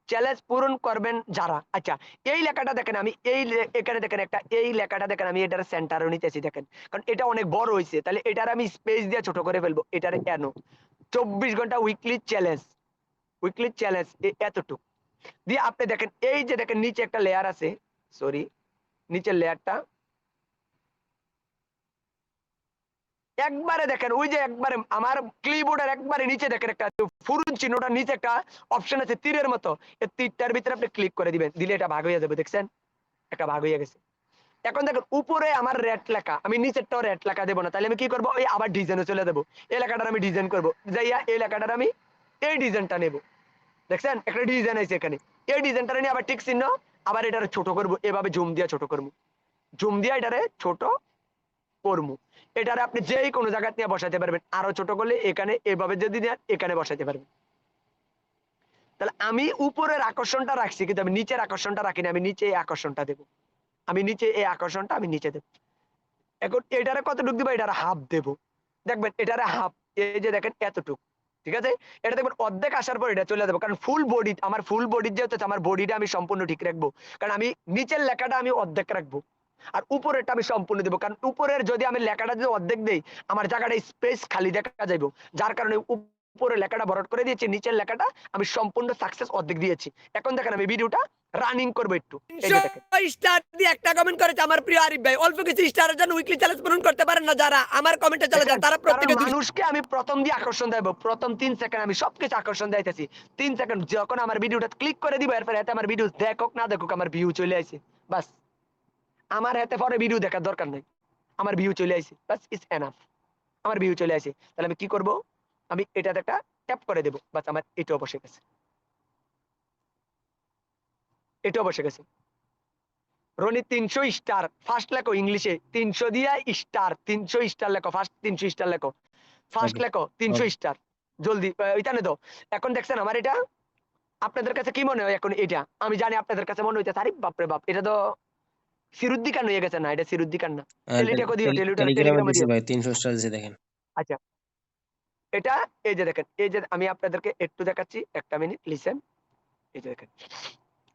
চ্যালেঞ্জ পূরণ করবেন যারা। আচ্ছা এই লেখাটা দেখেন আমি এই এখানে দেখেন একটা এই লেখাটা দেখেন আমি এটার সেন্টারও নিতেছি দেখেন। কারণ এটা অনেক বড় হয়েছে তাহলে এটার আমি স্পেস দিয়ে ছোট করে ফেলব। এটার কেন? চব্বিশ ঘণ্টা উইকলি চ্যালেঞ্জ উইকলি চ্যালেঞ্জ এতটুকু। দিয়ে আপনি দেখেন, এই যে দেখেন, নিচে একটা লেয়ার আছে সরি নিচের লেয়ারটা একবারে দেখেন, ওই যে একবারে আমার ক্লিবোর্ডের একবারে নিচে দেখেন একটা, ফুরুন চিহ্নটার নিচে একটা অপশন আছে, তীরের মতো। এই তীরটার ভিতরে আপনি ক্লিক করে দিবেন, দিলে এটা ভাগ হয়ে যাবে, দেখছেন? একটা ভাগ হয়ে গেছে। এখন দেখেন, উপরে আমার রেট লেখা, আমি নিচেরটাও রেট লেখা দেবো না, তাহলে আমি কি করব? ওই আবার ডিজাইনে চলে দেবো এই লেখাটার আমি ডিজাইন করব। যাইয়া এই লেখাটার আমি এই ডিজাইনটা নেব। দেখছেন? একটা ডিজাইন আছে এখানে। এই ডিজাইনটা নিয়ে আবার ঠিক চিহ্ন আবার এটারে ছোট করব। এভাবে জুম দিয়া ছোট করব। জুম দিয়া এটারে ছোট করব। এটারে আপনি যেই কোনো জায়গা নিয়ে বসাতে পারবেন। আরও ছোট করলে এখানে, এভাবে যদি দেন এখানে বসাতে পারবেন। তাহলে আমি উপরের আকর্ষণটা রাখছি, কিন্তু আমি নিচের আকর্ষণটা রাখিনি আমি নিচে এই আকর্ষণটা দেব। আমি নিচে এই আকর্ষণটা আমি নিচে দেব। এখন এটারে কতটুক দিব? এটারে হাফ দেব। দেখবেন, এটারে হাফ এই যে দেখেন, এতটুক। ঠিক আছে? এটা দেখবেন অর্ধেক আসার পর এটা চলে যাবে। কারণ ফুল বডি আমার ফুল বডি যেহেতু আছে, আমার বডিটা আমি সম্পূর্ণ ঠিক রাখব। কারণ আমি নিচের লেখাটা আমি অর্ধেক রাখব। আর উপরেরটা আমি সম্পূর্ণ দেবো। কারণ উপরের যদি আমি লেখাটা যদি অর্ধেক দেই আমার জায়গাটা স্পেস খালি দেখা যাইব। যার কারণে উপরে লেখাটা ভরট করে দিয়েছি নিচের লেখাটা আমি সম্পূর্ণ সাকসেস অর্ধেক দিয়েছি। এখন দেখেন আমি ভিডিওটা রানিং করব একটু। স্টার দিয়ে একটা কমেন্ট করেছে আমার প্রিয় আরিফ ভাই। অল্প কিছু স্টারের জন্য উইকলি চ্যালেঞ্জ পূরণ করতে পারেন না যারা। আমার কমেন্টে চলে যান তারা কারণ মানুষকে আমি প্রথম দিয়ে আকর্ষণ দেবো। প্রথম তিন সেকেন্ড আমি সবকিছু আকর্ষণ দিতেছি তিন সেকেন্ড যখন আমার ভিডিওটা ক্লিক করে দিব এরপরে এতে আমার ভিডিও দেখুক না দেখুক আমার ভিউ চলে আসে। বাস। আমার হাতে পরে ভিডিও দেখার দরকার নাই। আমার ভিউ চলে আসে। বাস ইস এনাফ আমার ভিউ চলে আসে। তাহলে আমি কি করব? আমি এটাতে একটা ট্যাপ করে দেবো। বাস আমার এটাও বসে গেছে। এটাও বসে গেছে। রনি তিনশো স্টার ফার্স্ট লেখো ইংলিশে তিনশো দিয়া স্টার তিনশো স্টার লেখো ফার্স্ট তিনশো স্টার লেখো। ফার্স্ট লেখো তিনশো স্টার জলদি ওইখানে দাও। এখন দেখছেন আমার এটা? আপনাদের কাছে কি মনে হয় এখন এটা? আমি জানি আপনাদের কাছে মনে হইতেছে আরে বাপরে বাপ এটা তো সিরুদ্দিকান হয়ে গেছে না এটা সিরুদ্দিকান না। টেলিটাকে দিও, টেলিগ্রামে দিও। ভাই তিনশো স্টার দিছে দেখেন। এটা এই যে দেখেন এই যে আমি আপনাদেরকে একটু দেখাচ্ছি একটা মিনিট লিসেন এই যে দেখেন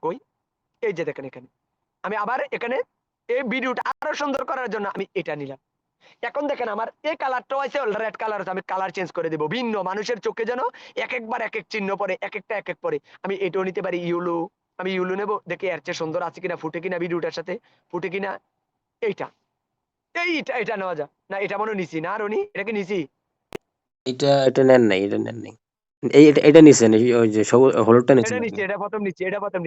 কই? এই যে দেখেন এখানে। আমি আবার এখানে এই ভিডিওটা আরও সুন্দর করার জন্য আমি এটা নিলাম। এখন দেখেন আমার এই কালারটাও আছে রেড কালার আছে আমি কালার চেঞ্জ করে দেবো। ভিন্ন মানুষের চোখে যেন এক একবার এক এক চিহ্ন পরে এক একটা এক এক পরে আমি এটাও নিতে পারি, ইউলো। আমি ইউলু নেব, দেখি এর চেয়ে সুন্দর আছে কিনা, ফুটে কিনা ভিডিওটার সাথে, ফুটে কিনা। এইটা। এইটা এটা নেওয়া যা না, এটা মনে নিছি না, রনি, এটা কি নিছি এটা এটা নেন নাই, এটা নেন নাই। এই এটা এটা নিছেন এই ওই যে সবুজ হলুদটা নিছেন এটা আপনি। এটা প্রথম এটা প্রথম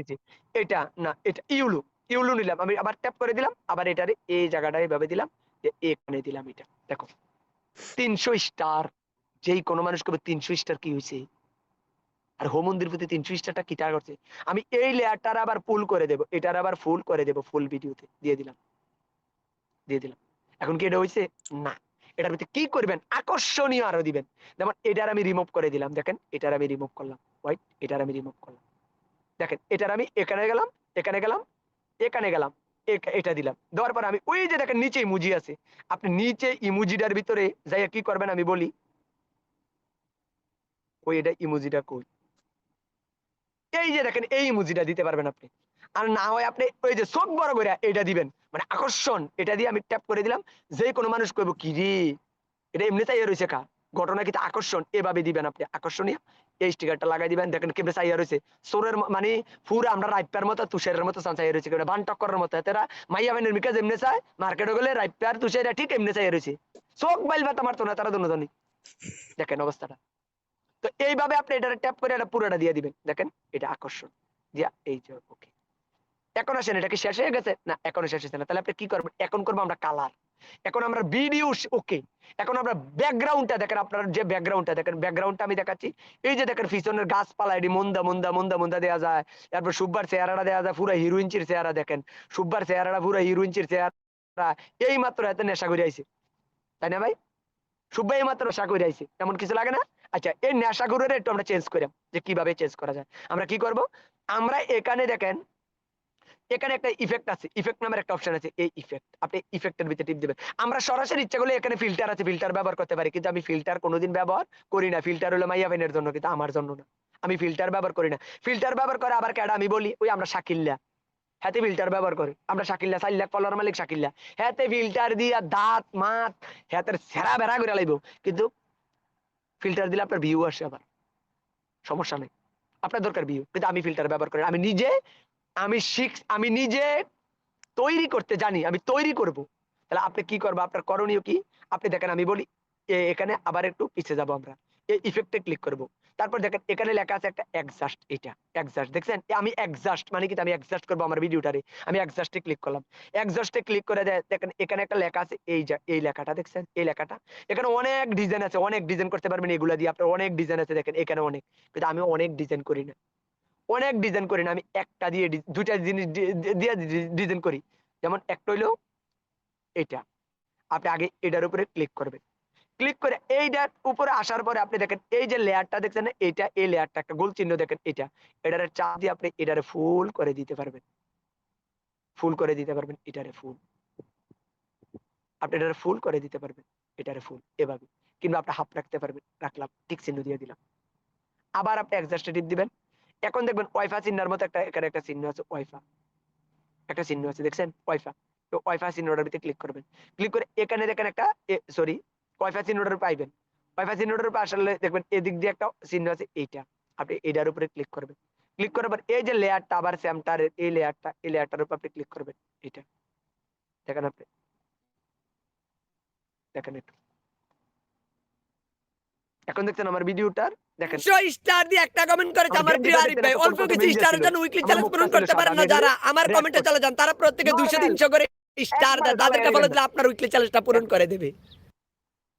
এটা না এটা ইউলু ইউলু নিলাম। আমি আবার ট্যাপ করে দিলাম আবার এটারে এই জায়গাটা এইভাবে দিলাম যে এখানে দিলাম এটা। দেখো তিনশো স্টার যেই কোনো মানুষ তিনশো স্টার কি হয়েছে আর হোম মন্দির প্রতি তিনশো স্টারটা কি টাকা করছে? আমি এই লেয়ারটার আবার ফুল করে দেবো এটার আবার ফুল করে দেবো ফুল ভিডিওতে দিয়ে দিলাম। দিয়ে দিলাম। এখন কি এটা হয়েছে না। এটার ভিতরে কি করবেন? আকর্ষণীয় আরও দিবেন। যেমন এটার আমি রিমুভ করে দিলাম। দেখেন, এটার আমি রিমুভ করলাম। হোয়াইট এটার আমি রিমুভ করলাম। দেখেন, এটার আমি এখানে গেলাম এখানে গেলাম এখানে গেলাম এটা দিলাম। দেওয়ার পর আমি ওই যে দেখেন, নিচে ইমুজি আছে। আপনি নিচে ইমুজিটার ভিতরে যাইয়া কি করবেন আমি বলি? ওই এটা ইমুজিটা কই? এই যে দেখেন, এই ইমুজিটা দিতে পারবেন আপনি। আর না হয় আপনি ওই যে চোখ বড় করে এটা দিবেন। মানে আকর্ষণ, এটা দিয়ে আমি ট্যাপ করে দিলাম, যে কোনো মানুষ কইব, কি রে? এটা এমনি চাইয়া রয়েছে কা? ঘটনা কিন্তু আকর্ষণ? এভাবে দিবেন আপনি, আকর্ষণীয়। এই স্টিকারটা লাগাই দিবেন, দেখেন কেমনে চাইয়া রয়েছে সোরের মানে পুরো আমরা রাইপার মতো, তুষারের মতো চাইয়া রয়েছে কেমনে বান টক্করের মতো। এতেরা মাইয়া বানের মিকা যেমনে চায়, মার্কেটে গেলে রাইপার তুষারা ঠিক এমনি চাইয়া রয়েছে চোখ বাইল বাতা মারতো না, তারা দুজনই দেখেন অবস্থাটা। তো এইভাবে আপনি এটা ট্যাপ করে এটা পুরোটা দিয়ে দিবেন। দেখেন, এটা আকর্ষণ। দিয়া, এই যে ওকে এখন আসেন, এটা কি শেষ হয়ে গেছে? না, এখনও শেষ হয়েছে না। তাহলে আপনি কি করবেন? এখন করব আমরা কালার এখন আমরা ভিডিও ওকে এখন আমরা ব্যাকগ্রাউন্ডটা দেখেন, আপনার যে ব্যাকগ্রাউন্ডটা দেখেন ব্যাকগ্রাউন্ডটা আমি দেখাচ্ছি। এই যে দেখেন, পিছনের গাছপালা, এটি মন্দা মন্দা মন্দা মন্দা দেওয়া যায়। তারপর সুব্বার চেহারাটা দেওয়া যায়, পুরো হিরোইনচির চেহারা দেখেন। সুব্বার চেহারাটা, পুরো হিরোইনচির চেহারা। এই মাত্র এত নেশা করে আইছে। তাই না ভাই? সুব্বা এই মাত্র নেশা করে আইছে। এমন কিছু লাগে না? আচ্ছা এই নেশা করে একটু আমরা চেঞ্জ করাম যে কীভাবে চেঞ্জ করা যায়। আমরা কি করব? আমরা এখানে দেখেন এখানে একটা ইফেক্ট আছে। ইফেক্ট নামের একটা অপশন আছে, এই ইফেক্ট আপনি ইফেক্টের ভিতরে টিপ দিবেন। আমরা সরাসরি ইচ্ছা করলে এখানে ফিল্টার আছে ফিল্টার ব্যবহার করতে পারি। কিন্তু আমি ফিল্টার কোনোদিন ব্যবহার করি না। ফিল্টার হলো মাইয়া বেনের জন্য, কিন্তু আমার জন্য না। আমি ফিল্টার ব্যবহার করি না। ফিল্টার ব্যবহার করে আবার কেডা? আমি বলি, ওই আমরা শাকিল্লা। হাতে ফিল্টার ব্যবহার করি। আমরা শাকিল্লা, চার লাখ মালিক শাকিল্লা। হাতে ফিল্টার দিয়া দাঁত, মাত, হাতের সেরা বেড়া করে লাইব। কিন্তু ফিল্টার দিলে আপনার ভিউ আসে আবার। সমস্যা নেই। আপনার দরকার ভিউ কিন্তু আমি ফিল্টার ব্যবহার করি। আমি নিজে আমি শিখ, আমি নিজে তৈরি করতে জানি, আমি তৈরি করব। তাহলে আপনি কি করব? আপনার করণীয় কি? আপনি দেখেন, আমি বলি এখানে আবার একটু পিছিয়ে যাব আমরা। ইফেক্টে ক্লিক করব। তারপর দেখেন, এখানে লেখা আছে একটা এক্সাস্ট এটা এক্সাস্ট দেখছেন? আমি এক্সাস্ট মানে কি? আমি এক্সাস্ট করব আমার ভিডিওটারে আমি এক্সাস্টে ক্লিক করলাম। এক্সাস্টে ক্লিক করে দেখেন, এখানে একটা লেখা আছে, এই যা, এই লেখাটা, দেখছেন? এই লেখাটা। এখানে অনেক ডিজাইন আছে, অনেক ডিজাইন করতে পারবেন এগুলা দিয়ে। আপনার অনেক ডিজাইন আছে, দেখেন, এখানে অনেক। কিন্তু আমি অনেক ডিজাইন করি না। অনেক ডিজাইন করি না আমি একটা দিয়ে দুইটা জিনিস দিয়ে ডিজাইন করি। যেমন একটা হইল এটা আপনি আগে এটার উপরে ক্লিক করবেন। ক্লিক করে এইটার উপরে আসার পরে আপনি দেখেন এই যে লেয়ারটা দেখছেন না, এইটা এই লেয়ারটা একটা গোল চিহ্ন দেখেন এটা এটারে চাপ দিয়ে আপনি এটারে ফুল করে দিতে পারবেন। ফুল করে দিতে পারবেন এটারে ফুল আপনি এটারে ফুল করে দিতে পারবেন এটারে ফুল এভাবে। কিংবা আপনি হাফ রাখতে পারবেন রাখলাম টিক চিহ্ন দিয়ে দিলাম। আবার আপনি টিপ দিবেন। এখন দেখবেন ওয়াইফা চিহ্নের মতো একটা এখানে একটা চিহ্ন আছে, ওয়াইফা। একটা চিহ্ন আছে, দেখছেন? ওয়াইফা। তো ওয়াইফা চিহ্নটার ভিতরে ক্লিক করবেন। ক্লিক করে এখানে দেখেন একটা সরি ওয়াইফা চিহ্নটার পাইবেন। ওয়াইফাই চিহ্নটার উপর আসলে দেখবেন এদিক দিয়ে একটা চিহ্ন আছে এইটা। আপনি এটার উপরে ক্লিক করবেন। ক্লিক করার পর এই যে লেয়ারটা আবার স্যামটার এই লেয়ারটা এই লেয়ারটার উপর আপনি ক্লিক করবেন। এটা দেখেন আপনি। দেখেন একটু। এখন দেখছেন আমার ভিডিওটার দেখেন। স্টার দিয়ে একটা কমেন্ট করেছে আমার প্রিয় আরিফ ভাই অল্প কিছু মিল স্টারের জন্য উইকলি চ্যালেঞ্জ পূরণ করতে পারেন না যারা আমার কমেন্টে চলে যান তারা প্রত্যেকে দুইশো Normal, তিনশো করে স্টার দেয় একবার তাদেরকে বলে দিলে আপনার উইকলি চ্যালেঞ্জটা পূরণ করে দেবে।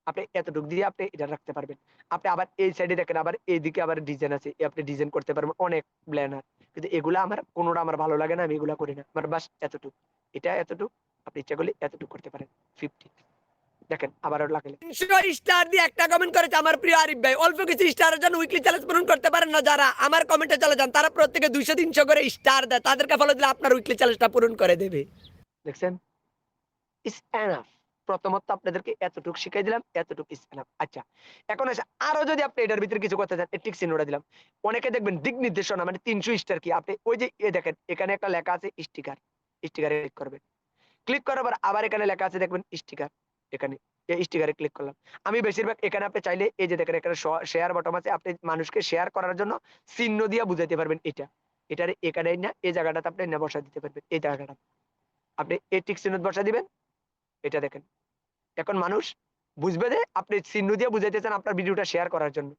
আপনি এতটুকু দিয়ে আপনি এটা রাখতে পারবেন। আপনি আবার এই সাইডে দেখেন আবার এইদিকে আবার ডিজাইন আছে আপনি ডিজাইন করতে পারবেন অনেক ব্ল্যানার কিন্তু এগুলা আমার কোনোটা আমার ভালো লাগে না আমি এগুলা করি না। আমার বাস এতটুকু। এটা এতটুকু আপনি ইচ্ছা করলে এতটুকু করতে পারেন। ফিফটি দেখেন আবারও লাগলে তিনশো স্টার দিয়ে একটা কমেন্ট করেছে আমার প্রিয় আরিফ ভাই। অল্প কিছু স্টারের জন্য উইকলি চ্যালেঞ্জ পূরণ করতে পারেন না যারা। আমার কমেন্টে চলে যান তারা প্রত্যেকে দুইশো তিনশো করে স্টার দেয়। তাদেরকে ফলো দিলে আপনার উইকলি চ্যালেঞ্জটা পূরণ করে দেবে। দেখছেন? ইস এনাফ প্রথমত আপনাদেরকে এতটুকু শিখাই দিলাম এতটুকু ইস এনাফ আচ্ছা এখন আছে আরও যদি আপনি এটার ভিতরে কিছু করতে চান টিক চিহ্নটা দিলাম। অনেকে দেখবেন দিক নির্দেশনা মানে তিনশো স্টার কি? আপনি ওই যে এ দেখেন এখানে একটা লেখা আছে স্টিকার স্টিকারে ক্লিক করবেন। ক্লিক করার পর আবার এখানে লেখা আছে দেখবেন স্টিকার এখানে, এই স্টিকারে ক্লিক করলাম। আমি বেশিরভাগ এখানে আপনি চাইলে এই যে দেখেন, এখানে শেয়ার বটম আছে, আপনি মানুষকে শেয়ার করার জন্য চিহ্ন দিয়ে বুঝাইতে পারবেন এটা। এটার এখানে না, এই জায়গাটাতে আপনি না বসা দিতে পারবেন, এই জায়গাটা। আপনি এই টিক চিহ্ন বসা দিবেন, এটা দেখেন। এখন মানুষ বুঝবে যে আপনি চিহ্ন দিয়ে বুঝাইতেছেন আপনার ভিডিওটা শেয়ার করার জন্য।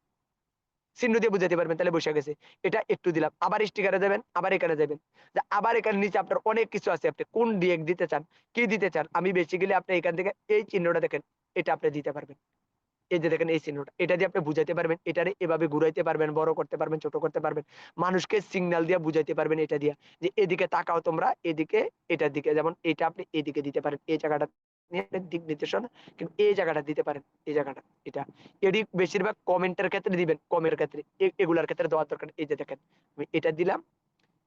চিহ্ন দিয়ে বুঝাইতে পারবেন, তাহলে বসে গেছে। এটা একটু দিলাম। আবার স্টিকারে যাবেন, আবার এখানে যাবেন। আবার এখানে নিচে আপনার অনেক কিছু আছে। আপনি কোন ডিএক্ট দিতে চান, কি দিতে চান, আমি বেসিক্যালি আপনি এখান থেকে এই চিহ্নটা দেখেন, এটা আপনি দিতে পারবেন। এই যে দেখেন এই চিহ্নটা, এটা দিয়ে আপনি বুঝাইতে পারবেন, এটারে এভাবে ঘুরাইতে পারবেন, বড় করতে পারবেন, ছোট করতে পারবেন। মানুষকে সিগন্যাল দিয়ে বুঝাইতে পারবেন এটা দিয়ে, যে এদিকে তাকাও তোমরা, এদিকে এটার দিকে, যেমন এটা আপনি এদিকে দিতে পারেন, এই জায়গাটা দিক নির্দেশনা, কিন্তু এই জায়গাটা দিতে পারেন, এই জায়গাটা, এটা। বেশিরভাগ কমেন্টের ক্ষেত্রে দিবেন, কমের ক্ষেত্রে এগুলার ক্ষেত্রে দেওয়ার দরকার এই যে দেখেন, আমি এটা দিলাম,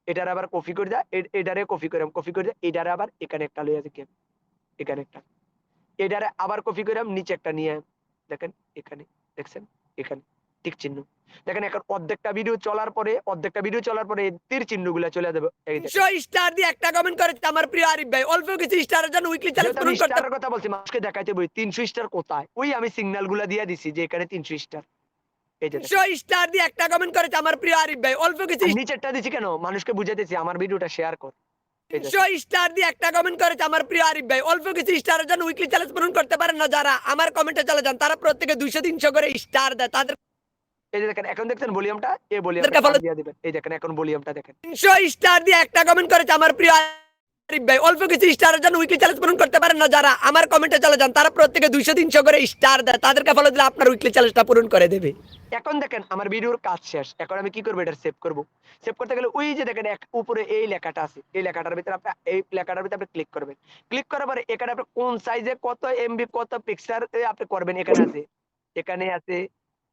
এটার আবার কপি করে দেয় এটারে কপি করে কপি করে দেয় এটারে আবার এখানে একটা লইয়া দেখেন এখানে একটা। এটারে আবার কপি করে নিচে একটা নিয়ে দেখেন, এখানে, দেখছেন? এখানে। টিক চিহ্ন। দেখেন এখন অর্ধেকটা ভিডিও চলার পরে অর্ধেকটা ভিডিও চলার পরে তীর চিহ্নগুলো চলে যাবে। তিনশো স্টার দিয়ে একটা কমেন্ট করেছে আমার প্রিয় আরিফ ভাই। অল্প কিছু স্টারের জন্য উইকলি চ্যালেঞ্জ পূরণ করতে স্টারের কথা বলছি মানুষকে দেখাইতে বই তিনশো স্টার কোথায়? ওই আমি সিগন্যালগুলা দিয়ে দিছি যে এখানে তিনশো স্টার। স্টার দিয়ে একটা কমেন্ট করেছে আমার প্রিয় আরিফ ভাই। অল্প কিছু নিচেরটা দিছি কেন? মানুষকে বুঝাইতেছি আমার ভিডিওটা শেয়ার কর। স্টার দিয়ে একটা কমেন্ট করেছে আমার প্রিয় আরিফ ভাই। অল্প কিছু স্টারের জন্য উইকলি চ্যালেঞ্জ পূরণ করতে পারেন না যারা আমার কমেন্টে চলে যান তারা প্রত্যেকে দুইশো তিনশো করে স্টার দেয়। তাদের এই যে দেখেন এখন দেখছেন ভলিউমটা? এই ভলিউমটা দিয়ে দিবেন। এই দেখেন এখন ভলিউমটা দেখেন। তিনশো স্টার দিয়ে একটা কমেন্ট করেছে আমার প্রিয় আরিফ ভাই। অল্প কিছু স্টারের জন্য উইকলি চ্যালেঞ্জ পূরণ করতে পারেন না যারা আমার কমেন্টে চলে যান তারা প্রত্যেকে দুইশো তিনশো করে স্টার দেয়। তাদেরকে ফলো দিলে আপনার উইকলি চ্যালেঞ্জটা পূরণ করে দেবে। এখন দেখেন আমার ভিডিওর কাজ শেষ। এখন আমি কি করব এটা সেভ করব? সেভ করতে গেলে ওই যে দেখেন এক উপরে এই লেখাটা আছে। এই লেখাটার ভিতরে আপনি এই লেখাটার ভিতরে আপনি ক্লিক করবেন। ক্লিক করার পরে এখানে আপনি কোন সাইজে কত এমবি কত পিক্সার আপনি করবেন? এখানে আছে। এখানে আছে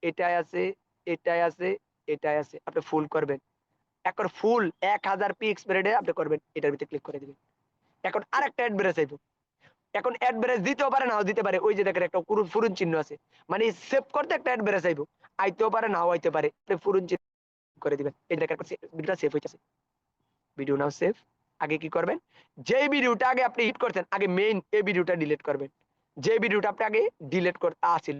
এটাই আছে এটাই আছে এটাই আছে, আপনি ফুল করবেন। এখন ফুল এক হাজার পিক্স বেড়ে আপনি করবেন, এটার ভিতরে ক্লিক করে দিবেন। এখন আরেকটা অ্যাড্রেস আইব। এখন অ্যাড্রেস দিতেও পারে, নাও দিতে পারে। ওই যে দেখেন একটা ফুরুন চিহ্ন আছে। মানে সেভ করতে একটা অ্যাড্রেস আইব। আইতেও পারে, নাও আইতে পারে। আপনি ফুরুন চিহ্ন করে দিবেন। এই দেখেন ভিডিওটা সেভ হয়েছে ভিডিও নাও সেভ আগে কি করবেন? যে ভিডিওটা আগে আপনি হিট করতেন আগে মেইন এই ভিডিওটা ডিলিট করবেন। যে ভিডিওটা আপনি আগে ডিলিট করতে আসিল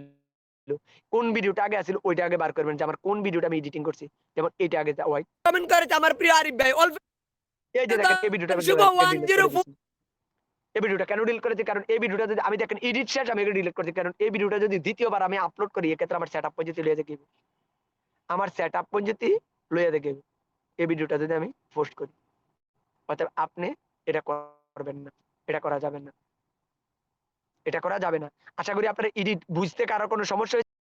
কোন ভিডিওটা আগে আসিল ওইটা আগে বার করবেন যে আমার কোন ভিডিওটা আমি এডিটিং করছি। যেমন এটা আগে ওয়াই কমেন্ট করেছে আমার প্রিয় আরিফ ভাই অল্প এই যে দেখেন এই ভিডিওটা শুভ 104 এই ভিডিওটা কেন ডিলিট করেছি? কারণ এই ভিডিওটা যদি আমি দেখেন এডিট শেষ আমি ডিলিট করেছি। কারণ এই ভিডিওটা যদি দ্বিতীয়বার আমি আপলোড করি এক্ষেত্রে আমার সেট আপ পদ্ধতি লইয়া দেখি আমার সেট আপ পদ্ধতি লইয়া দেখি এই ভিডিওটা যদি আমি পোস্ট করি। অতএব আপনি এটা করবেন না। এটা করা যাবে না। এটা করা যাবে না। আশা করি আপনারা এডিট বুঝতে কারও কোনো সমস্যা